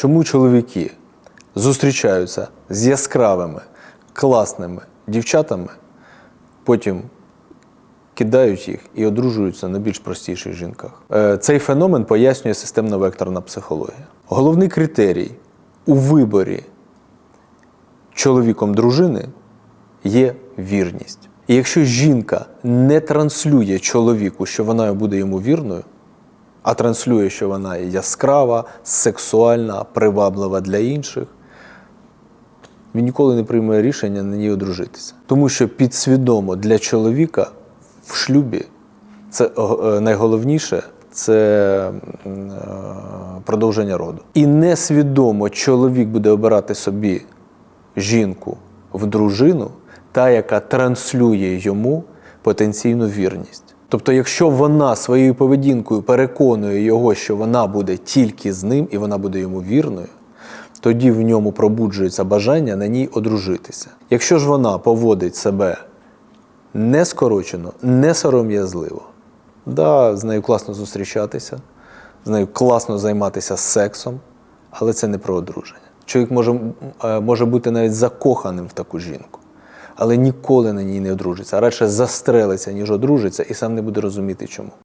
чому чоловіки зустрічаються з яскравими, класними дівчатами, потім кидають їх і одружуються на більш простіших жінках. Е, Цей феномен пояснює системно-векторна психологія. Головний критерій у виборі чоловіком дружини є вірність. І якщо жінка не транслює чоловіку, що вона буде йому вірною, а транслює, що вона яскрава, сексуальна, приваблива для інших, він ніколи не прийме рішення на ній одружитися. Тому що підсвідомо для чоловіка в шлюбі це е, найголовніше це е, продовження роду. І несвідомо чоловік буде обирати собі жінку в дружину, та, яка транслює йому потенційну вірність. Тобто, якщо вона своєю поведінкою переконує його, що вона буде тільки з ним і вона буде йому вірною, тоді в ньому пробуджується бажання на ній одружитися. Якщо ж вона поводить себе не скорочено, не сором'язливо, да, з нею класно зустрічатися, з нею класно займатися сексом, але це не про одруження. Чоловік може, е, може бути навіть закоханим в таку жінку, але ніколи на ній не одружиться, а радше застрелиться, ніж одружиться, і сам не буде розуміти чому.